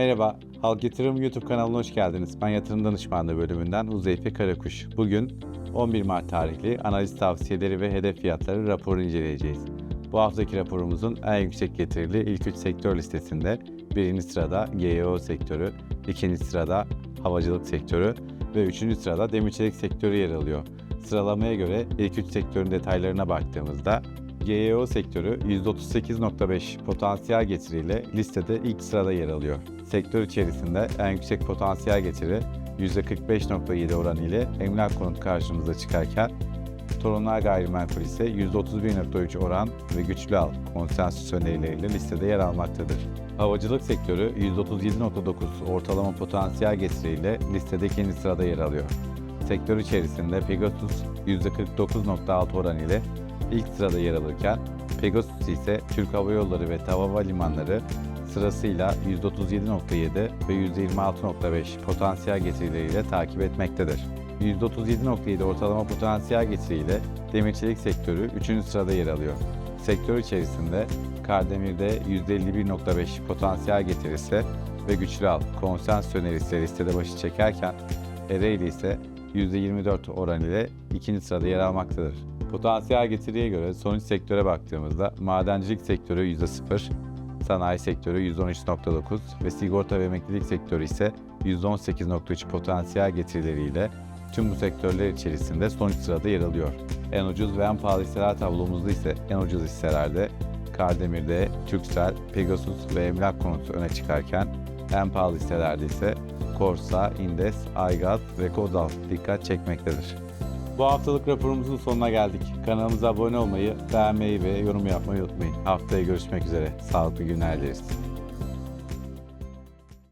Merhaba, Halk Yatırım YouTube kanalına hoş geldiniz. Ben yatırım danışmanlığı bölümünden Huzeyfe Karakuş. Bugün 11 Mart tarihli analiz tavsiyeleri ve hedef fiyatları raporu inceleyeceğiz. Bu haftaki raporumuzun en yüksek getirili ilk 3 sektör listesinde birinci sırada GEO sektörü, ikinci sırada havacılık sektörü ve üçüncü sırada demir sektörü yer alıyor. Sıralamaya göre ilk 3 sektörün detaylarına baktığımızda GEO sektörü %38.5 potansiyel getiriyle listede ilk sırada yer alıyor. Sektör içerisinde en yüksek potansiyel getiri %45.7 oranı ile emlak konut karşımıza çıkarken Torunlar Gayrimenkul ise %31.3 oran ve güçlü al konsensüs önerileriyle listede yer almaktadır. Havacılık sektörü %37.9 ortalama potansiyel getiriyle listede ikinci sırada yer alıyor. Sektör içerisinde Pegasus %49.6 oran ile ilk sırada yer alırken Pegasus ise Türk Hava Yolları ve TAV Havalimanları sırasıyla %37.7 ve %26.5 potansiyel getirileriyle takip etmektedir. %37.7 ortalama potansiyel getiriyle demir çelik sektörü 3. sırada yer alıyor. Sektör içerisinde Kardemir'de %51.5 potansiyel getirisi ve güçlü al konsens önerisi listede başı çekerken Ereğli ise %24 oran ile ikinci sırada yer almaktadır. Potansiyel getiriye göre sonuç sektöre baktığımızda madencilik sektörü %0, sanayi sektörü %13.9 ve sigorta ve emeklilik sektörü ise %18.3 potansiyel getirileriyle tüm bu sektörler içerisinde son üç sırada yer alıyor. En ucuz ve en pahalı hisseler tablomuzda ise en ucuz hisselerde Kardemir'de Türksel, Pegasus ve Emlak Konutu öne çıkarken en pahalı hisselerde ise Korsa, Indes, Aygaz ve Kozal dikkat çekmektedir. Bu haftalık raporumuzun sonuna geldik. Kanalımıza abone olmayı, beğenmeyi ve yorum yapmayı unutmayın. Haftaya görüşmek üzere. Sağlıklı günler dileriz.